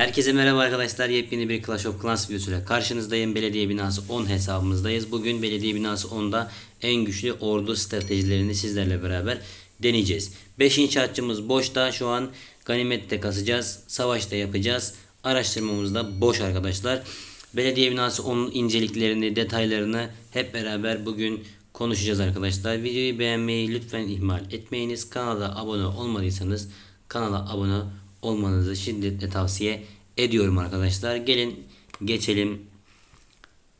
Herkese merhaba arkadaşlar. Yepyeni bir Clash of Clans videosuyla karşınızdayım. Belediye binası 10 hesabımızdayız. Bugün belediye binası 10'da en güçlü ordu stratejilerini sizlerle beraber deneyeceğiz. 5 inşaatçımız boşta. Şu an ganimette kasacağız. Savaşta yapacağız. Araştırmamız da boş arkadaşlar. Belediye binası 10'un inceliklerini, detaylarını hep beraber bugün konuşacağız arkadaşlar. Videoyu beğenmeyi lütfen ihmal etmeyiniz. Kanala abone olmadıysanız kanala abone olmanızı şiddetle tavsiye ediyorum arkadaşlar. Gelin geçelim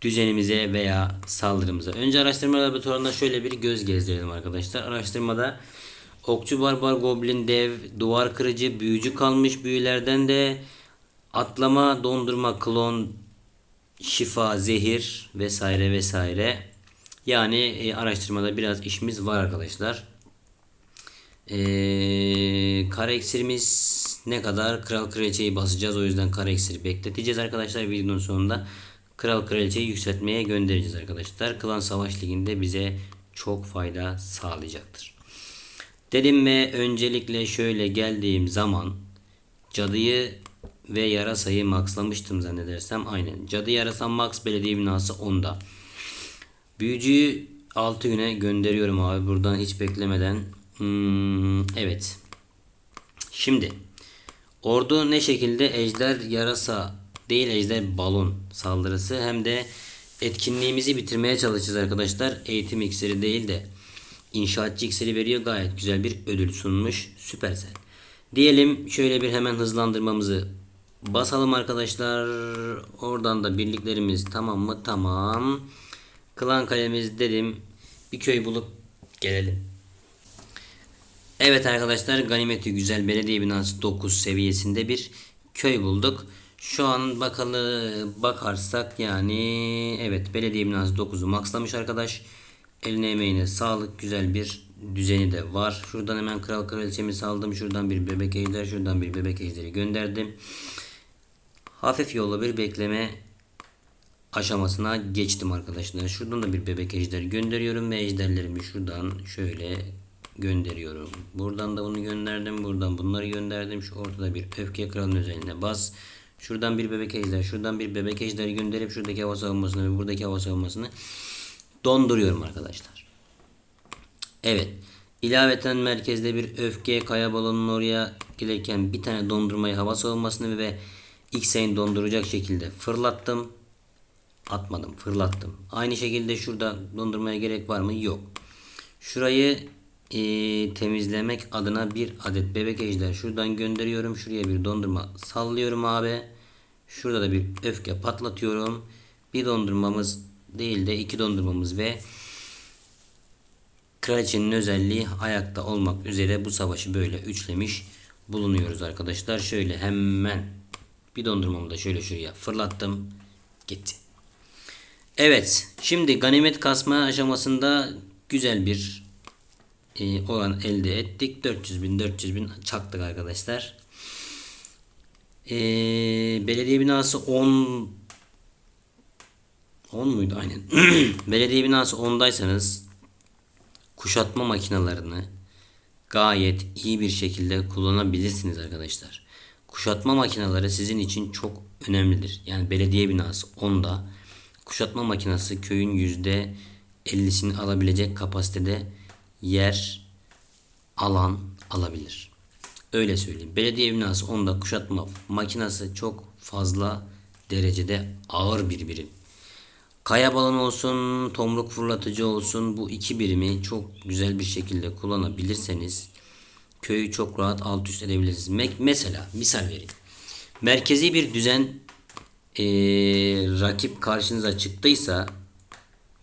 düzenimize veya saldırımıza. Önce araştırma laboratuvarında şöyle bir göz gezdirelim arkadaşlar. Araştırmada okçu barbar goblin dev duvar kırıcı büyücü kalmış büyülerden de atlama dondurma klon şifa zehir vesaire vesaire yani e, araştırmada biraz işimiz var arkadaşlar. Ee, kara iksirimiz ne kadar? Kral kraliçeyi basacağız. O yüzden kara iksiri bekleteceğiz arkadaşlar. Videonun sonunda kral kraliçeyi yükseltmeye göndereceğiz arkadaşlar. Klan Savaş Ligi'nde bize çok fayda sağlayacaktır. Dedim ve öncelikle şöyle geldiğim zaman cadıyı ve yarasayı maxlamıştım zannedersem. Aynen. Cadı yarasa max belediye binası 10'da. Büyücüyü 6 güne gönderiyorum abi. Buradan hiç beklemeden. Hmm, evet. Şimdi ordu ne şekilde ejder yarasa değil ejder balon saldırısı hem de etkinliğimizi bitirmeye çalışacağız arkadaşlar. Eğitim iksiri değil de inşaatçı iksiri veriyor. Gayet güzel bir ödül sunmuş. Süpersel. Diyelim şöyle bir hemen hızlandırmamızı basalım arkadaşlar. Oradan da birliklerimiz tamam mı? Tamam. Klan kalemiz dedim. Bir köy bulup gelelim. Evet arkadaşlar ganimeti güzel belediye binası 9 seviyesinde bir köy bulduk. Şu an bakalım bakarsak yani evet belediye binası 9'u maxlamış arkadaş. Eline emeğine sağlık güzel bir düzeni de var. Şuradan hemen kral kraliçemi saldım. Şuradan bir bebek ejder şuradan bir bebek ejderi gönderdim. Hafif yollu bir bekleme aşamasına geçtim arkadaşlar. Şuradan da bir bebek ejder gönderiyorum ve ejderlerimi şuradan şöyle gönderiyorum. Buradan da bunu gönderdim. Buradan bunları gönderdim. Şu ortada bir öfke kralın özeline bas. Şuradan bir bebek ejder, şuradan bir bebek ejder gönderip şuradaki hava savunmasını ve buradaki hava savunmasını donduruyorum arkadaşlar. Evet. İlaveten merkezde bir öfke kaya balonunun oraya gelirken bir tane dondurmayı hava savunmasını ve X'e'in donduracak şekilde fırlattım. Atmadım, fırlattım. Aynı şekilde şurada dondurmaya gerek var mı? Yok. Şurayı e, temizlemek adına bir adet bebek ejder şuradan gönderiyorum. Şuraya bir dondurma sallıyorum abi. Şurada da bir öfke patlatıyorum. Bir dondurmamız değil de iki dondurmamız ve kraliçenin özelliği ayakta olmak üzere bu savaşı böyle üçlemiş bulunuyoruz arkadaşlar. Şöyle hemen bir dondurmamı da şöyle şuraya fırlattım. Gitti. Evet. Şimdi ganimet kasma aşamasında güzel bir e, oran elde ettik. 400 bin 400 bin çaktık arkadaşlar. E, belediye binası 10 10 muydu? Aynen. belediye binası 10'daysanız kuşatma makinalarını gayet iyi bir şekilde kullanabilirsiniz arkadaşlar. Kuşatma makineleri sizin için çok önemlidir. Yani belediye binası 10'da kuşatma makinesi köyün yüzde 50'sini alabilecek kapasitede yer alan alabilir. Öyle söyleyeyim. Belediye binası onda kuşatma makinesi çok fazla derecede ağır bir birim. Kaya balon olsun, tomruk fırlatıcı olsun bu iki birimi çok güzel bir şekilde kullanabilirseniz köyü çok rahat alt üst edebilirsiniz. Mesela misal vereyim. Merkezi bir düzen ee, rakip karşınıza çıktıysa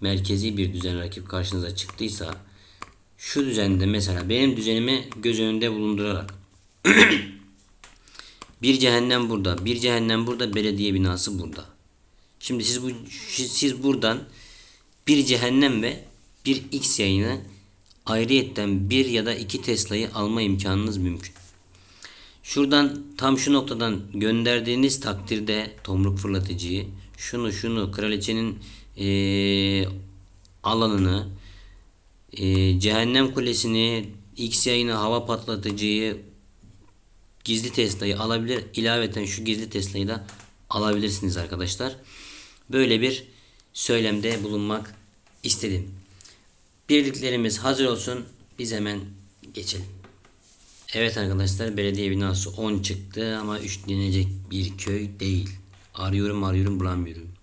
merkezi bir düzen rakip karşınıza çıktıysa şu düzende mesela benim düzenimi göz önünde bulundurarak bir cehennem burada, bir cehennem burada, belediye binası burada. Şimdi siz bu siz buradan bir cehennem ve bir X yayını ayrıyetten bir ya da iki Tesla'yı alma imkanınız mümkün. Şuradan tam şu noktadan gönderdiğiniz takdirde tomruk fırlatıcıyı şunu şunu kraliçenin ee, alanını e, cehennem kulesini X yayını hava patlatıcıyı gizli Tesla'yı alabilir. İlaveten şu gizli Tesla'yı da alabilirsiniz arkadaşlar. Böyle bir söylemde bulunmak istedim. Birliklerimiz hazır olsun. Biz hemen geçelim. Evet arkadaşlar belediye binası 10 çıktı ama üçlenecek bir köy değil. Arıyorum arıyorum bulamıyorum.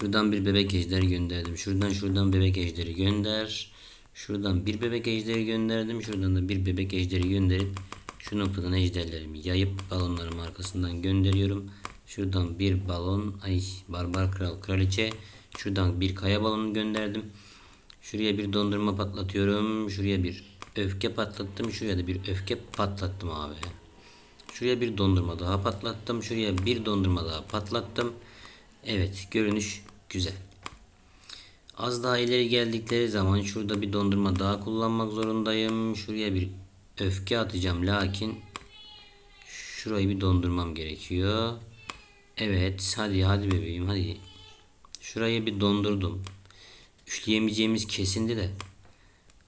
Şuradan bir bebek ejderi gönderdim. Şuradan şuradan bebek ejderi gönder. Şuradan bir bebek ejderi gönderdim. Şuradan da bir bebek ejderi gönderip şu noktadan ejderlerimi yayıp balonlarımı arkasından gönderiyorum. Şuradan bir balon ay barbar kral kraliçe. Şuradan bir kaya balonu gönderdim. Şuraya bir dondurma patlatıyorum. Şuraya bir öfke patlattım. Şuraya da bir öfke patlattım abi. Şuraya bir dondurma daha patlattım. Şuraya bir dondurma daha patlattım. Evet görünüş güzel. Az daha ileri geldikleri zaman şurada bir dondurma daha kullanmak zorundayım. Şuraya bir öfke atacağım lakin şurayı bir dondurmam gerekiyor. Evet hadi hadi bebeğim hadi. Şurayı bir dondurdum. Üçleyemeyeceğimiz kesindi de.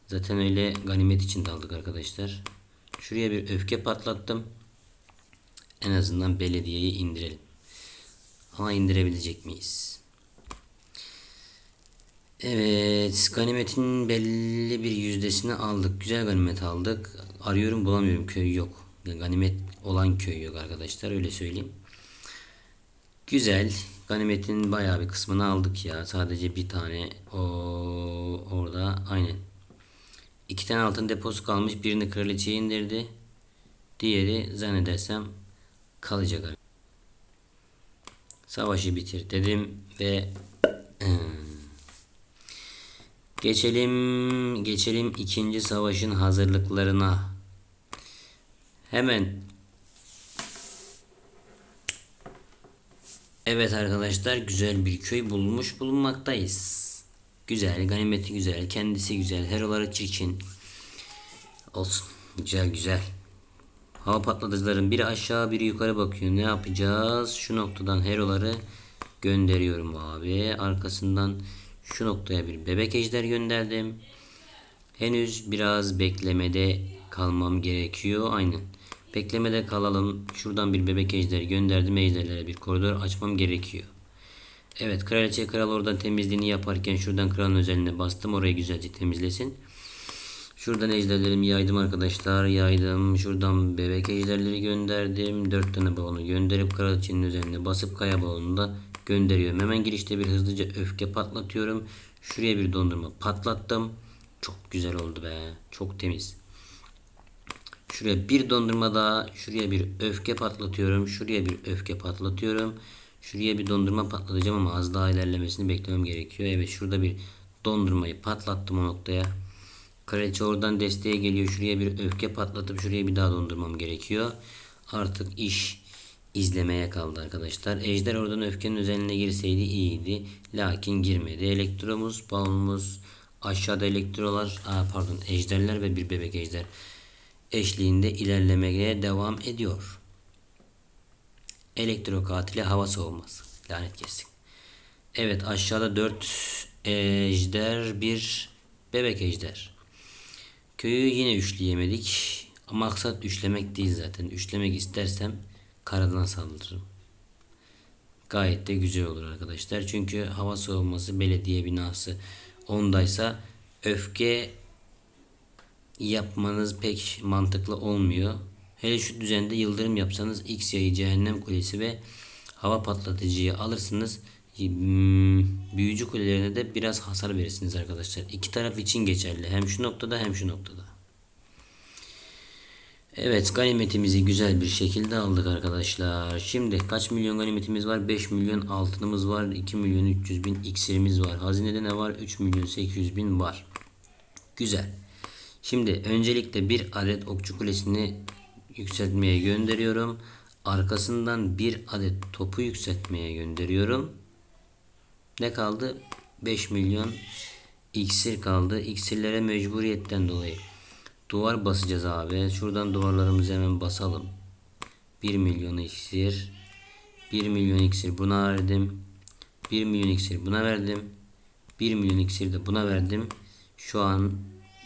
Zaten öyle ganimet için daldık arkadaşlar. Şuraya bir öfke patlattım. En azından belediyeyi indirelim. Ama indirebilecek miyiz? Evet, ganimetin belli bir yüzdesini aldık. Güzel ganimet aldık. Arıyorum bulamıyorum köy yok. Ganimet olan köy yok arkadaşlar öyle söyleyeyim. Güzel. Ganimetin bayağı bir kısmını aldık ya. Sadece bir tane o orada aynen. İki tane altın deposu kalmış. Birini kraliçeye indirdi. Diğeri zannedersem kalacak. Savaşı bitir dedim ve geçelim geçelim ikinci savaşın hazırlıklarına. Hemen Evet arkadaşlar güzel bir köy bulmuş bulunmaktayız. Güzel, ganimeti güzel, kendisi güzel, heroları çirkin. Olsun. Güzel güzel. Hava patlatıcıların biri aşağı biri yukarı bakıyor. Ne yapacağız? Şu noktadan heroları gönderiyorum abi. Arkasından şu noktaya bir bebek ejder gönderdim. Henüz biraz beklemede kalmam gerekiyor. Aynen. Beklemede kalalım. Şuradan bir bebek ejder gönderdim. Ejderlere bir koridor açmam gerekiyor. Evet kraliçe kral oradan temizliğini yaparken şuradan kralın özeline bastım. Orayı güzelce temizlesin. Şuradan ejderlerimi yaydım arkadaşlar. Yaydım. Şuradan bebek ejderleri gönderdim. 4 tane balonu gönderip kraliçenin üzerine basıp kaya balonunu da gönderiyorum. Hemen girişte bir hızlıca öfke patlatıyorum. Şuraya bir dondurma patlattım. Çok güzel oldu be. Çok temiz. Şuraya bir dondurma daha. Şuraya bir öfke patlatıyorum. Şuraya bir öfke patlatıyorum. Şuraya bir dondurma patlatacağım ama az daha ilerlemesini beklemem gerekiyor. Evet şurada bir dondurmayı patlattım o noktaya. Kraliçe oradan desteğe geliyor. Şuraya bir öfke patlatıp şuraya bir daha dondurmam gerekiyor. Artık iş izlemeye kaldı arkadaşlar. Ejder oradan öfkenin üzerine girseydi iyiydi. Lakin girmedi. Elektromuz, balonumuz, aşağıda elektrolar, aa, pardon ejderler ve bir bebek ejder eşliğinde ilerlemeye devam ediyor. Elektro katili hava soğuması. Lanet kessin. Evet aşağıda 4 ejder bir bebek ejder. Köyü yine üçleyemedik. Maksat üçlemek değil zaten. Üçlemek istersem karadan saldırırım. Gayet de güzel olur arkadaşlar. Çünkü hava soğuması belediye binası ondaysa öfke yapmanız pek mantıklı olmuyor. Hele şu düzende yıldırım yapsanız X yayı cehennem kulesi ve hava patlatıcıyı alırsınız. Hmm, büyücü kulelerine de biraz hasar verirsiniz arkadaşlar. İki taraf için geçerli. Hem şu noktada hem şu noktada. Evet ganimetimizi güzel bir şekilde aldık arkadaşlar. Şimdi kaç milyon ganimetimiz var? 5 milyon altınımız var. 2 milyon 300 bin iksirimiz var. Hazinede ne var? 3 milyon 800 bin var. Güzel. Şimdi öncelikle bir adet okçu kulesini yükseltmeye gönderiyorum. Arkasından bir adet topu yükseltmeye gönderiyorum. Ne kaldı? 5 milyon iksir kaldı. İksirlere mecburiyetten dolayı duvar basacağız abi. Şuradan duvarlarımızı hemen basalım. 1 milyon iksir. 1 milyon iksir buna verdim. 1 milyon iksir buna verdim. 1 milyon iksir de buna verdim. Şu an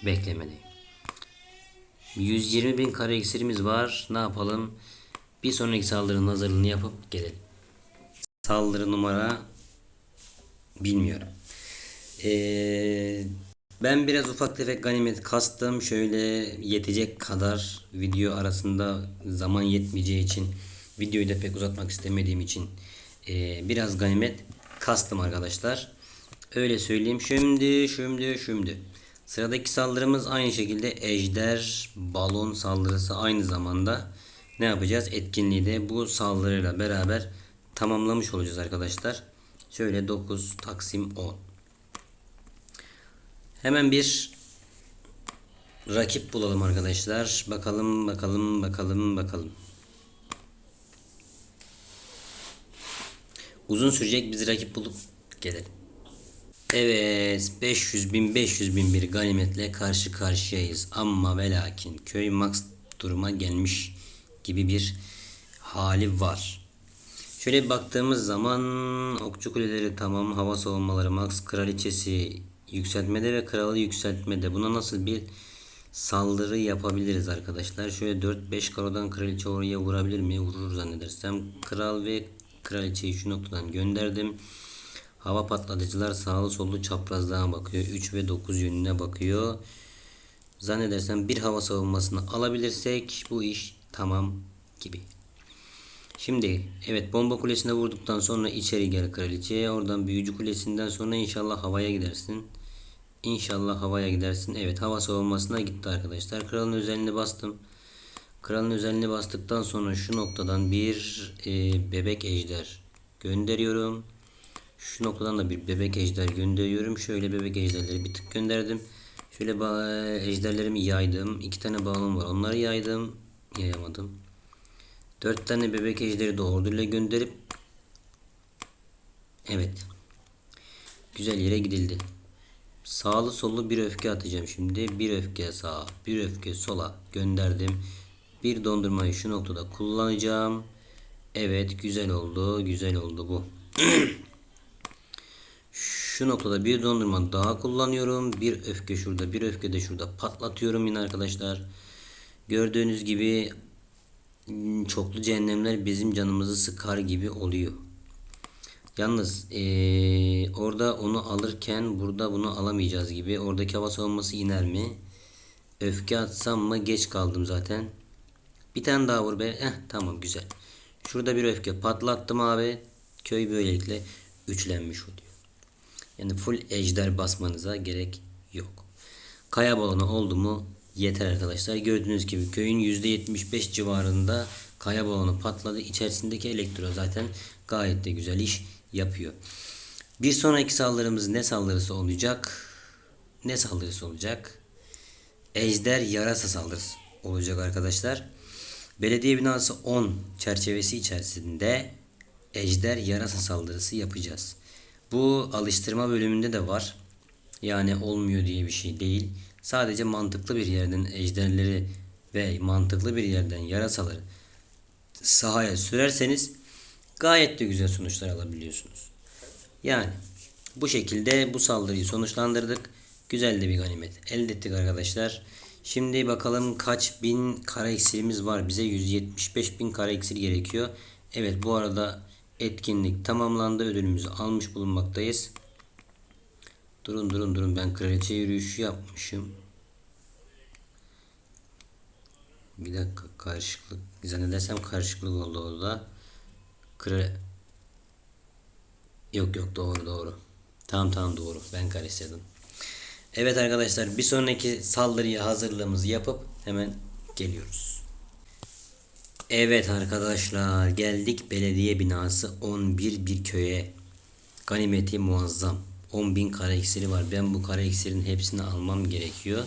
beklemedeyim. 120 bin kare iksirimiz var. Ne yapalım? Bir sonraki saldırının hazırlığını yapıp gelelim. Saldırı numara bilmiyorum. Ee, ben biraz ufak tefek ganimet kastım. Şöyle yetecek kadar video arasında zaman yetmeyeceği için videoyu da pek uzatmak istemediğim için ee, biraz ganimet kastım arkadaşlar. Öyle söyleyeyim. Şimdi şimdi şimdi. Sıradaki saldırımız aynı şekilde ejder balon saldırısı aynı zamanda ne yapacağız? Etkinliği de bu saldırıyla beraber tamamlamış olacağız arkadaşlar. Şöyle 9 taksim 10. Hemen bir rakip bulalım arkadaşlar. Bakalım bakalım bakalım bakalım. Uzun sürecek biz rakip bulup gelelim. Evet 500 bin 500 bin bir ganimetle karşı karşıyayız. Ama ve lakin köy max duruma gelmiş gibi bir hali var. Şöyle bir baktığımız zaman okçu kuleleri tamam hava savunmaları max kraliçesi yükseltmede ve kralı yükseltmede buna nasıl bir saldırı yapabiliriz arkadaşlar. Şöyle 4-5 karodan kraliçe oraya vurabilir mi? Vurur zannedersem. Kral ve kraliçeyi şu noktadan gönderdim. Hava patlatıcılar sağlı sollu çaprazlığa bakıyor. 3 ve 9 yönüne bakıyor. Zannedersem bir hava savunmasını alabilirsek bu iş tamam gibi. Şimdi evet bomba kulesine vurduktan sonra içeri gel kraliçe. Oradan büyücü kulesinden sonra inşallah havaya gidersin. İnşallah havaya gidersin. Evet hava savunmasına gitti arkadaşlar. Kralın özelliğini bastım. Kralın özelliğini bastıktan sonra şu noktadan bir e, bebek ejder gönderiyorum. Şu noktadan da bir bebek ejder gönderiyorum. Şöyle bebek ejderleri bir tık gönderdim. Şöyle ejderlerimi yaydım. İki tane balon var. Onları yaydım. Yayamadım. Dört tane bebek ejderi de orduyla gönderip Evet. Güzel yere gidildi. Sağlı sollu bir öfke atacağım şimdi. Bir öfke sağa, bir öfke sola gönderdim. Bir dondurmayı şu noktada kullanacağım. Evet güzel oldu. Güzel oldu bu. Şu noktada bir dondurma daha kullanıyorum. Bir öfke şurada, bir öfke de şurada patlatıyorum yine arkadaşlar. Gördüğünüz gibi çoklu cehennemler bizim canımızı sıkar gibi oluyor. Yalnız ee, orada onu alırken burada bunu alamayacağız gibi. Oradaki hava savunması iner mi? Öfke atsam mı? Geç kaldım zaten. Bir tane daha vur be. Eh, tamam güzel. Şurada bir öfke patlattım abi. Köy böylelikle üçlenmiş oluyor. Yani full ejder basmanıza gerek yok. Kaya balonu oldu mu yeter arkadaşlar. Gördüğünüz gibi köyün %75 civarında kaya balonu patladı. İçerisindeki elektro zaten gayet de güzel iş yapıyor. Bir sonraki saldırımız ne saldırısı olacak? Ne saldırısı olacak? Ejder yarasa saldırısı olacak arkadaşlar. Belediye binası 10 çerçevesi içerisinde ejder yarasa saldırısı yapacağız. Bu alıştırma bölümünde de var. Yani olmuyor diye bir şey değil. Sadece mantıklı bir yerden ejderleri ve mantıklı bir yerden yarasaları sahaya sürerseniz gayet de güzel sonuçlar alabiliyorsunuz. Yani bu şekilde bu saldırıyı sonuçlandırdık. Güzel de bir ganimet elde ettik arkadaşlar. Şimdi bakalım kaç bin kara iksirimiz var. Bize 175 bin kara iksir gerekiyor. Evet bu arada etkinlik tamamlandı. Ödülümüzü almış bulunmaktayız. Durun durun durun ben kraliçe yürüyüşü yapmışım. Bir dakika karışıklık. Zannedersem karışıklık oldu orada. Kral... Yok yok doğru doğru. Tamam tamam doğru. Ben karıştırdım. Evet arkadaşlar bir sonraki saldırıya hazırlığımızı yapıp hemen geliyoruz. Evet arkadaşlar geldik belediye binası 11 bir köye. Ganimeti muazzam. 10.000 kara iksiri var. Ben bu kara iksirin hepsini almam gerekiyor.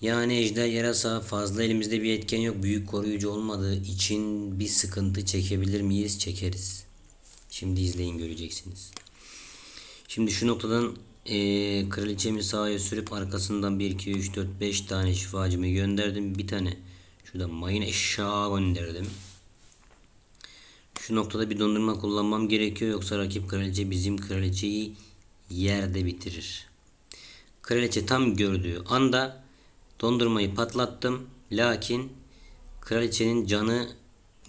Yani ejder yarasa fazla elimizde bir etken yok. Büyük koruyucu olmadığı için bir sıkıntı çekebilir miyiz? Çekeriz. Şimdi izleyin göreceksiniz. Şimdi şu noktadan e, kraliçemi sağa sürüp arkasından 1, 2, 3, 4, 5 tane şifacımı gönderdim. Bir tane şurada mayın eşya gönderdim. Şu noktada bir dondurma kullanmam gerekiyor. Yoksa rakip kraliçe bizim kraliçeyi yerde bitirir. Kraliçe tam gördüğü anda Dondurmayı patlattım. Lakin kraliçenin canı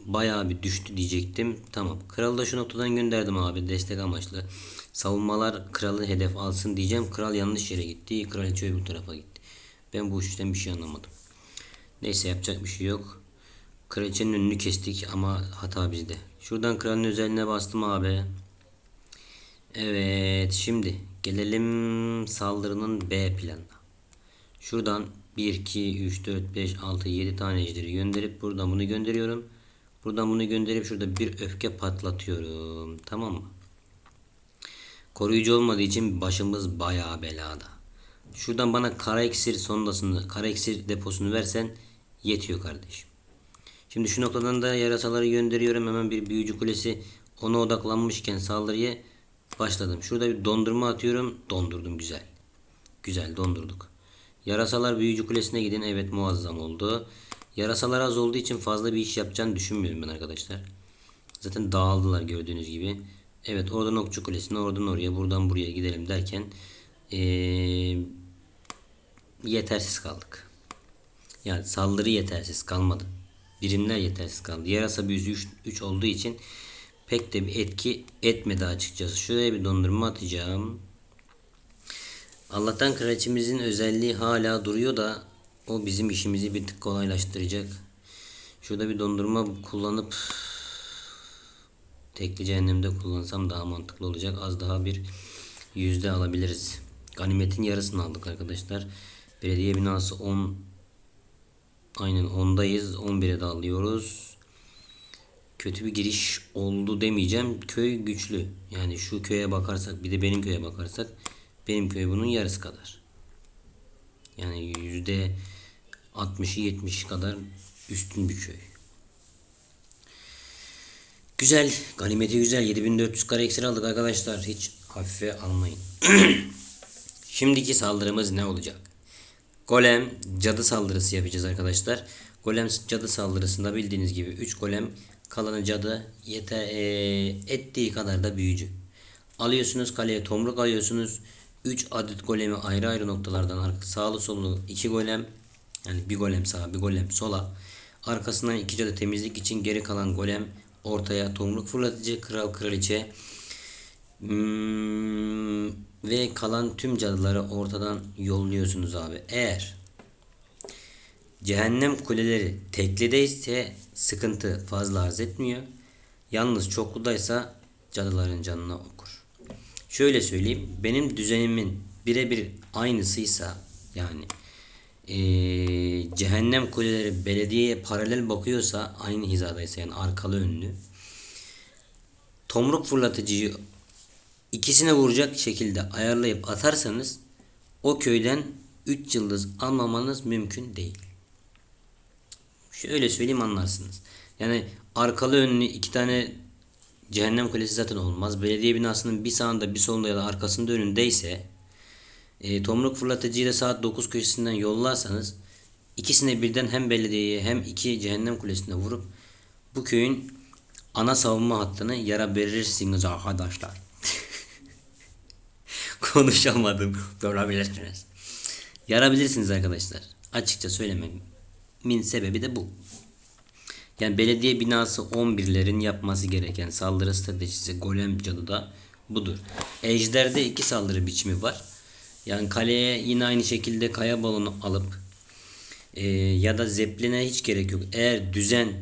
bayağı bir düştü diyecektim. Tamam. Kralı da şu noktadan gönderdim abi destek amaçlı. Savunmalar kralı hedef alsın diyeceğim. Kral yanlış yere gitti. Kraliçe öbür tarafa gitti. Ben bu işten bir şey anlamadım. Neyse yapacak bir şey yok. Kraliçenin önünü kestik ama hata bizde. Şuradan kralın özeline bastım abi. Evet şimdi gelelim saldırının B planına. Şuradan 1, 2, 3, 4, 5, 6, 7 tane ejderi gönderip buradan bunu gönderiyorum. Buradan bunu gönderip şurada bir öfke patlatıyorum. Tamam mı? Koruyucu olmadığı için başımız bayağı belada. Şuradan bana kara iksir sondasını, kara iksir deposunu versen yetiyor kardeşim. Şimdi şu noktadan da yarasaları gönderiyorum. Hemen bir büyücü kulesi ona odaklanmışken saldırıya başladım. Şurada bir dondurma atıyorum. Dondurdum güzel. Güzel dondurduk. Yarasalar büyücü kulesine gidin. Evet muazzam oldu. Yarasalar az olduğu için fazla bir iş yapacağını düşünmüyorum ben arkadaşlar. Zaten dağıldılar gördüğünüz gibi. Evet oradan okçu kulesine oradan oraya buradan buraya gidelim derken ee, yetersiz kaldık. Yani saldırı yetersiz kalmadı. Birimler yetersiz kaldı. Yarasa büyüsü 3 olduğu için pek de bir etki etmedi açıkçası. Şuraya bir dondurma atacağım. Allah'tan kraliçemizin özelliği hala duruyor da o bizim işimizi bir tık kolaylaştıracak. Şurada bir dondurma kullanıp tekli cehennemde kullansam daha mantıklı olacak. Az daha bir yüzde alabiliriz. Ganimetin yarısını aldık arkadaşlar. Belediye binası 10 aynen 10'dayız. 11'e de alıyoruz. Kötü bir giriş oldu demeyeceğim. Köy güçlü. Yani şu köye bakarsak bir de benim köye bakarsak benim köy bunun yarısı kadar. Yani yüzde 60'ı 70 kadar üstün bir köy. Güzel. Ganimeti güzel. 7400 kare ekstra aldık arkadaşlar. Hiç hafife almayın. Şimdiki saldırımız ne olacak? Golem cadı saldırısı yapacağız arkadaşlar. Golem cadı saldırısında bildiğiniz gibi 3 golem kalanı cadı yeter e, ettiği kadar da büyücü. Alıyorsunuz kaleye tomruk alıyorsunuz. 3 adet golemi ayrı ayrı noktalardan sağlı sollu 2 golem yani bir golem sağa bir golem sola arkasından 2 cadı temizlik için geri kalan golem ortaya tomruk fırlatıcı kral kraliçe Hmm, ve kalan tüm cadıları ortadan yolluyorsunuz abi. Eğer cehennem kuleleri teklideyse sıkıntı fazla arz etmiyor. Yalnız çokludaysa cadıların canına okur. Şöyle söyleyeyim. Benim düzenimin birebir aynısıysa yani ee, cehennem kuleleri belediyeye paralel bakıyorsa aynı hizadaysa yani arkalı önlü tomruk fırlatıcıyı ikisine vuracak şekilde ayarlayıp atarsanız o köyden 3 yıldız almamanız mümkün değil. Şöyle söyleyeyim anlarsınız. Yani arkalı önlü iki tane cehennem kulesi zaten olmaz. Belediye binasının bir sağında bir solunda ya da arkasında önündeyse e, tomruk fırlatıcıyı da saat 9 köşesinden yollarsanız ikisine birden hem belediyeye hem iki cehennem kulesine vurup bu köyün ana savunma hattını yara verirsiniz arkadaşlar. Konuşamadım. Görabilirsiniz. Yarabilirsiniz arkadaşlar. Açıkça söylememin sebebi de bu. Yani belediye binası 11'lerin yapması gereken saldırı stratejisi golem cadıda budur. Ejder'de iki saldırı biçimi var. Yani kaleye yine aynı şekilde kaya balonu alıp e, ya da zepline hiç gerek yok. Eğer düzen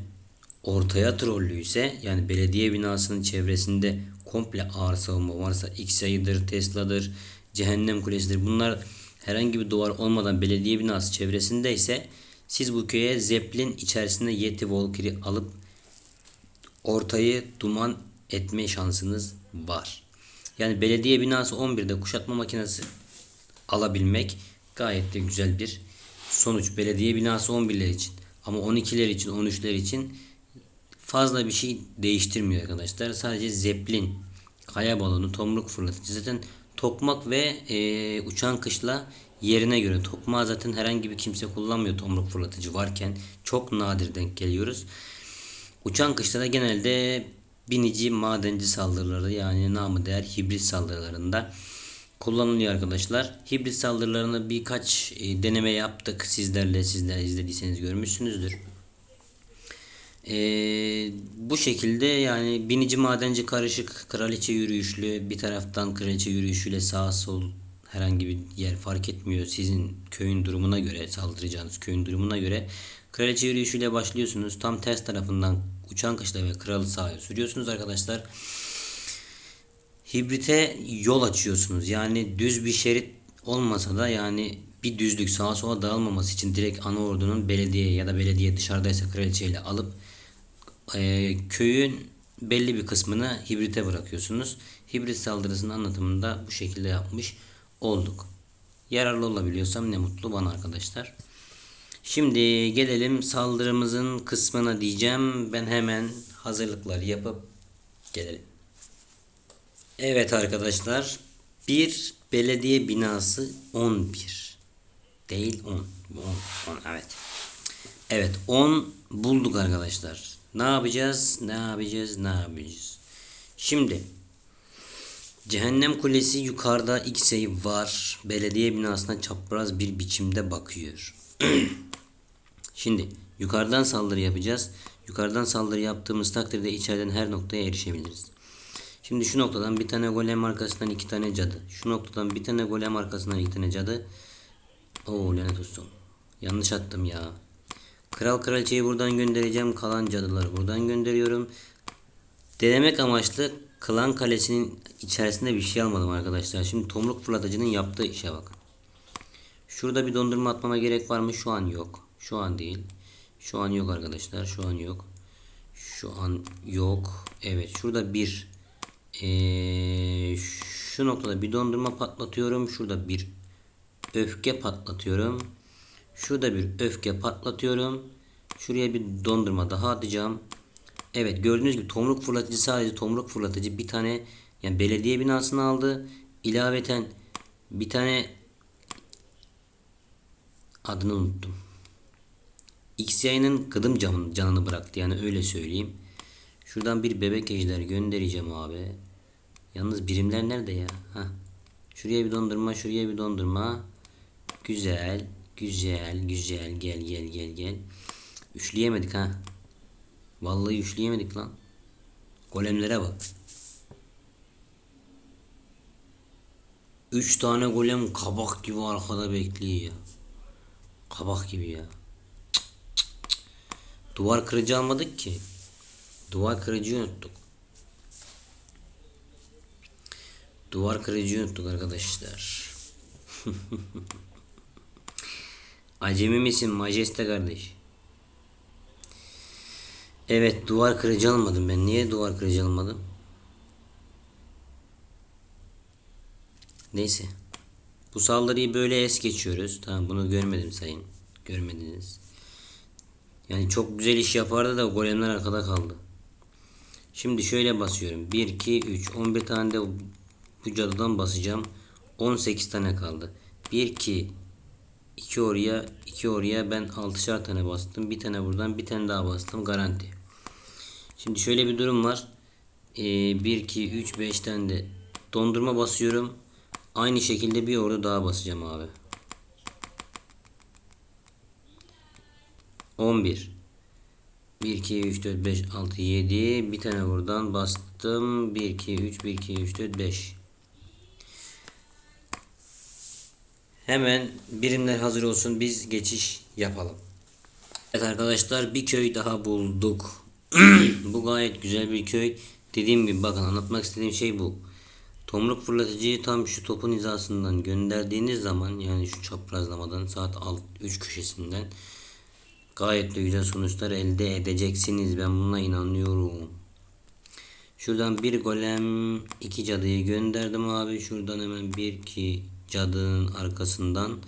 ortaya trollüyse yani belediye binasının çevresinde komple ağır savunma varsa X-Sayı'dır, Tesla'dır, Cehennem Kulesi'dir. Bunlar herhangi bir duvar olmadan belediye binası çevresindeyse siz bu köye Zeppelin içerisinde Yeti Valkyrie alıp ortayı duman etme şansınız var. Yani belediye binası 11'de kuşatma makinesi alabilmek gayet de güzel bir sonuç. Belediye binası 11'ler için ama 12'ler için 13'ler için fazla bir şey değiştirmiyor arkadaşlar. Sadece zeplin, kaya balonu, tomruk fırlatıcı zaten tokmak ve e, uçan kışla yerine göre. Tokmağı zaten herhangi bir kimse kullanmıyor tomruk fırlatıcı varken. Çok nadir denk geliyoruz. Uçan kışta da genelde binici madenci saldırıları yani namı değer hibrit saldırılarında kullanılıyor arkadaşlar. Hibrit saldırılarını birkaç e, deneme yaptık. Sizlerle sizler izlediyseniz görmüşsünüzdür. E, bu şekilde yani binici madenci karışık kraliçe yürüyüşlü bir taraftan kraliçe yürüyüşüyle sağ sol herhangi bir yer fark etmiyor. Sizin köyün durumuna göre saldıracağınız köyün durumuna göre kraliçe yürüyüşüyle başlıyorsunuz. Tam ters tarafından uçan kışla ve kralı sağa sürüyorsunuz arkadaşlar. Hibrite yol açıyorsunuz. Yani düz bir şerit olmasa da yani bir düzlük sağa sola dağılmaması için direkt ana ordunun belediye ya da belediye dışarıdaysa kraliçeyle alıp e, köyün belli bir kısmını hibrite bırakıyorsunuz. Hibrit saldırısının anlatımını da bu şekilde yapmış olduk. Yararlı olabiliyorsam ne mutlu bana arkadaşlar. Şimdi gelelim saldırımızın kısmına diyeceğim. Ben hemen hazırlıkları yapıp gelelim. Evet arkadaşlar. Bir belediye binası 11. Değil 10. 10, 10 evet. Evet 10 bulduk arkadaşlar. Ne yapacağız? Ne yapacağız? Ne yapacağız? Şimdi Cehennem Kulesi yukarıda X'ey var. Belediye binasına çapraz bir biçimde bakıyor. Şimdi yukarıdan saldırı yapacağız. Yukarıdan saldırı yaptığımız takdirde içeriden her noktaya erişebiliriz. Şimdi şu noktadan bir tane golem arkasından iki tane cadı. Şu noktadan bir tane golem arkasından iki tane cadı. Oo lanet olsun. Yanlış attım ya. Kral kraliçeyi buradan göndereceğim. Kalan cadıları buradan gönderiyorum. Denemek amaçlı Klan Kalesi'nin içerisinde bir şey almadım arkadaşlar. Şimdi tomruk fırlatıcının yaptığı işe bak. Şurada bir dondurma atmama gerek var mı? Şu an yok. Şu an değil. Şu an yok arkadaşlar. Şu an yok. Şu an yok. Evet şurada bir ee, şu noktada bir dondurma patlatıyorum. Şurada bir öfke patlatıyorum. Şurada bir öfke patlatıyorum. Şuraya bir dondurma daha atacağım. Evet gördüğünüz gibi tomruk fırlatıcı sadece tomruk fırlatıcı bir tane yani belediye binasını aldı. İlaveten bir tane adını unuttum. X yayının kıdım camın canını bıraktı yani öyle söyleyeyim. Şuradan bir bebek ejder göndereceğim abi. Yalnız birimler nerede ya? Heh. Şuraya bir dondurma, şuraya bir dondurma. Güzel, güzel, güzel. Gel, gel, gel, gel. Üçleyemedik ha. Vallahi üçleyemedik lan. Golemlere bak. Üç tane golem kabak gibi arkada bekliyor ya. Kabak gibi ya. Cık, cık, cık. Duvar kırıcı almadık ki. Duvar kırıcıyı unuttuk. Duvar kırıcıyı unuttuk arkadaşlar. Acemi misin majeste kardeş? Evet duvar kırıcı almadım ben. Niye duvar kırıcı almadım? Neyse. Bu saldırıyı böyle es geçiyoruz. Tamam bunu görmedim sayın. Görmediniz. Yani çok güzel iş yapardı da golemler arkada kaldı. Şimdi şöyle basıyorum. 1, 2, 3. 11 tane de bu cadıdan basacağım. 18 tane kaldı. 1, 2, 2 oraya, 2 oraya ben 6'şar tane bastım. Bir tane buradan, bir tane daha bastım. Garanti. Şimdi şöyle bir durum var. Ee, 1, 2, 3, 5 tane de dondurma basıyorum. Aynı şekilde bir orada daha basacağım abi. 11 1, 2, 3, 4, 5, 6, 7 bir tane buradan bastım 1, 2, 3, 1, 2, 3, 4, 5 hemen birimler hazır olsun biz geçiş yapalım Evet arkadaşlar bir köy daha bulduk bu gayet güzel bir köy dediğim gibi bakın anlatmak istediğim şey bu Tomruk fırlatıcıyı tam şu topun hizasından gönderdiğiniz zaman yani şu çaprazlamadan saat alt 3 köşesinden gayet de güzel sonuçlar elde edeceksiniz. Ben buna inanıyorum. Şuradan bir golem iki cadıyı gönderdim abi. Şuradan hemen bir iki cadının arkasından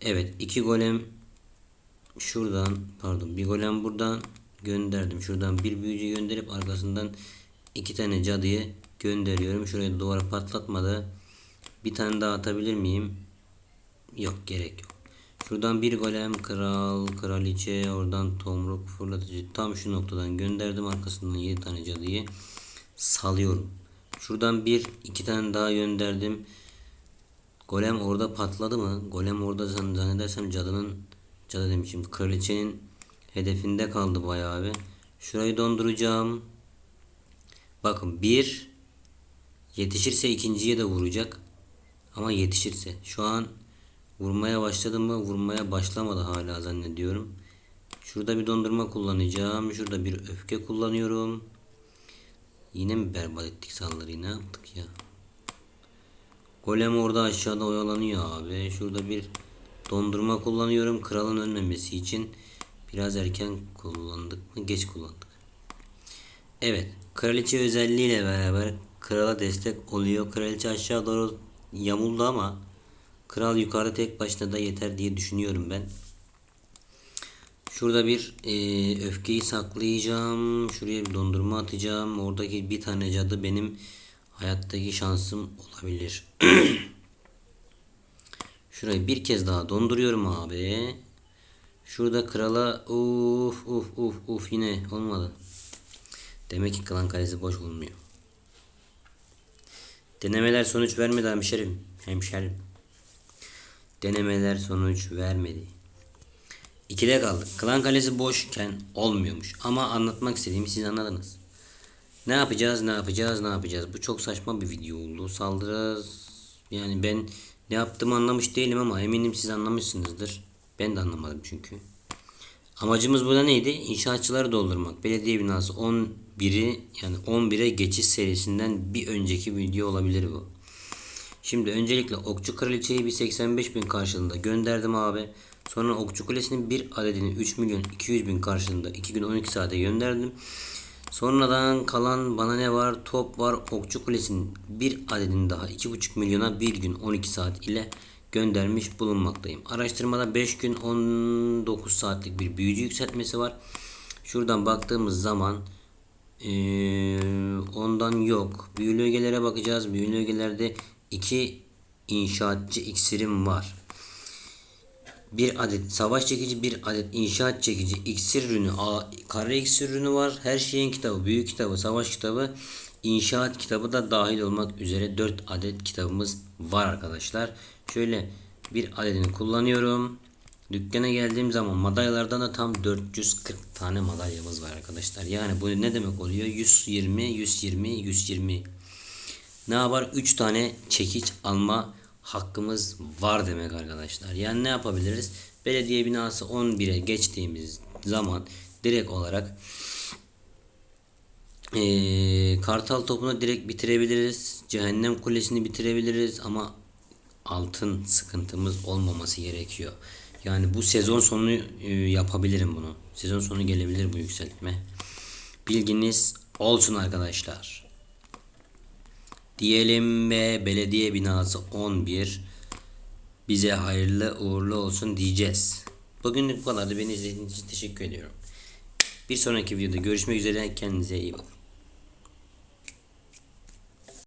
Evet iki golem şuradan pardon bir golem buradan gönderdim. Şuradan bir büyücü gönderip arkasından iki tane cadıyı gönderiyorum. Şuraya duvara patlatmadı. Bir tane daha atabilir miyim? Yok gerek yok. Şuradan bir golem kral, kraliçe, oradan tomruk fırlatıcı tam şu noktadan gönderdim arkasından 7 tane cadıyı salıyorum. Şuradan bir iki tane daha gönderdim. Golem orada patladı mı? Golem orada zan- zannedersem cadının cadı demişim. Kraliçenin hedefinde kaldı bayağı bir. Şurayı donduracağım. Bakın bir yetişirse ikinciye de vuracak. Ama yetişirse. Şu an vurmaya başladı mı? Vurmaya başlamadı hala zannediyorum. Şurada bir dondurma kullanacağım. Şurada bir öfke kullanıyorum. Yine mi berbat ettik saldırıyı? Ne yaptık ya? Golem orada aşağıda oyalanıyor abi. Şurada bir dondurma kullanıyorum. Kralın ölmemesi için. Biraz erken kullandık mı? Geç kullandık. Evet. Kraliçe özelliğiyle beraber krala destek oluyor. Kraliçe aşağı doğru yamuldu ama kral yukarı tek başına da yeter diye düşünüyorum ben. Şurada bir e, öfkeyi saklayacağım. Şuraya bir dondurma atacağım. Oradaki bir tane cadı benim hayattaki şansım olabilir. Şurayı bir kez daha donduruyorum abi. Şurada krala uf uf uf uf yine olmadı. Demek ki klan kalesi boş olmuyor. Denemeler sonuç vermedi hemşerim. Hemşerim. Denemeler sonuç vermedi. İkide kaldık. Klan kalesi boşken olmuyormuş. Ama anlatmak istediğimi siz anladınız. Ne yapacağız, ne yapacağız, ne yapacağız? Bu çok saçma bir video oldu. Saldıracağız. Yani ben ne yaptığımı anlamış değilim ama eminim siz anlamışsınızdır. Ben de anlamadım çünkü. Amacımız burada neydi? İnşaatçıları doldurmak. Belediye binası 11'i yani 11'e geçiş serisinden bir önceki video olabilir bu. Şimdi öncelikle Okçu Kraliçeyi bir 85 bin karşılığında gönderdim abi. Sonra Okçu Kulesi'nin bir adedini 3 milyon 200 bin karşılığında 2 gün 12 saate gönderdim. Sonradan kalan bana ne var? Top var. Okçu Kulesi'nin bir adedini daha 2,5 milyona bir gün 12 saat ile göndermiş bulunmaktayım. Araştırmada 5 gün 19 saatlik bir büyücü yükseltmesi var. Şuradan baktığımız zaman eee, ondan yok. Büyülü ögelere bakacağız. Büyülü ögelerde 2 inşaatçı iksirim var. Bir adet savaş çekici, bir adet inşaat çekici, iksir ürünü, a- kare iksir ürünü var. Her şeyin kitabı, büyük kitabı, savaş kitabı, inşaat kitabı da dahil olmak üzere 4 adet kitabımız var arkadaşlar. Şöyle bir adedini kullanıyorum. Dükkana geldiğim zaman madalyalardan da tam 440 tane madalyamız var arkadaşlar. Yani bu ne demek oluyor? 120, 120, 120. Ne yapar? 3 tane çekiç alma hakkımız var demek arkadaşlar. Yani ne yapabiliriz? Belediye binası 11'e geçtiğimiz zaman direkt olarak eee, Kartal topunu direkt bitirebiliriz. Cehennem kulesini bitirebiliriz ama altın sıkıntımız olmaması gerekiyor. Yani bu sezon sonu e, yapabilirim bunu. Sezon sonu gelebilir bu yükseltme. Bilginiz olsun arkadaşlar. Diyelim ve belediye binası 11 bize hayırlı uğurlu olsun diyeceğiz. Bugünlük bu kadardı. Beni izlediğiniz için teşekkür ediyorum. Bir sonraki videoda görüşmek üzere. Kendinize iyi bakın.